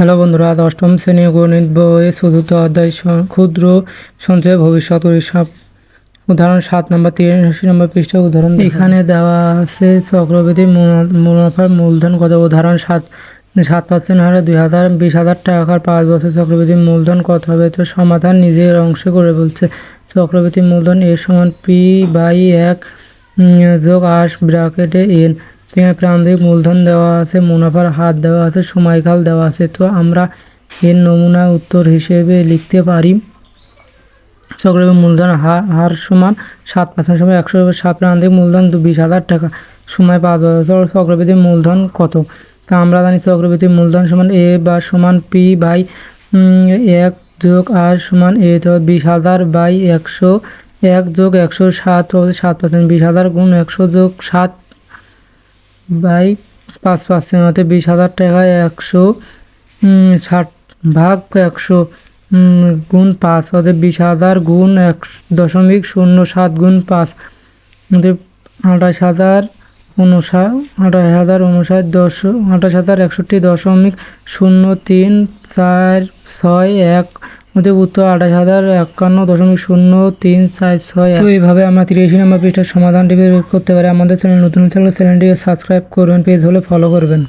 Hello বন্ধুরা, আজ অষ্টম শ্রেণি গণিত বইয়ের চতুর্থ অধ্যায় ক্ষুদ্র সঞ্চয় ভবিষ্যৎ হিসাব। উদাহরণ সাত নম্বর, তিরাশি নম্বর পৃষ্ঠা উদাহরণ এখানে দেওয়া আছে চক্রবৃদ্ধি মুনা- মুনাফার মূলধন কত? উদাহরণ সাত সাত পার্সেন্ট হারে দুই হাজার বিশ হাজার টাকার পাঁচ বছর চক্রবৃদ্ধি মূলধন কত হবে? তো সমাধান নিজের অংশে করে বলছে, চক্রবৃদ্ধি মূলধন এ সমান পি বাই এক যোগ আশ ব্র্যাকেটে এন। এখানে প্রান্তিক মূলধন দেওয়া আছে, মুনাফার হার দেওয়া আছে, সময়কাল দেওয়া আছে। তো আমরা এর নমুনা উত্তর হিসেবে লিখতে পারি। চক্রবৃদ্ধি মূলধন হার হার সমান সাত পার্সেন্ট সময় একশো সাত প্রান্তিক মূলধন বিশ হাজার টাকা। সময় পাঁচ বছর। চক্রবৃদ্ধি মূলধন কত? তা আমরা জানি চক্রবৃদ্ধি মূলধন সমান এ বা সমান পি বাই এক যোগ আর সমান এ তো বিশ হাজার বাই একশো, এক যোগ একশো সাত সাত পার্সেন্ট বিশ হাজার গুণ একশো যোগ সাত বাই পাঁচ পার্সেন্ট হতে বিশ হাজার টাকায় একশো ষাট ভাগ একশো গুণ পাঁচ হতে বিশ হাজার গুণ এক দশমিক শূন্য সাত গুণ পাঁচ। আঠাশ হাজার উনষাট, আঠাশ হাজার উনষাট দশ, আঠাশ হাজার একষট্টি দশমিক শূন্য তিন চার ছয় এক মধ্যে উত্তর আঠাশ হাজার একান্ন দশমিক শূন্য তিন সাত ছয় তো এইভাবে আমরা তিরিশি নম্বর পৃষ্ঠার সমাধানটি করতে পারি। আমাদের চ্যানেল নতুন চ্যানেল চ্যানেলটিকে সাবস্ক্রাইব করবেন পেজ হলে ফলো করবেন।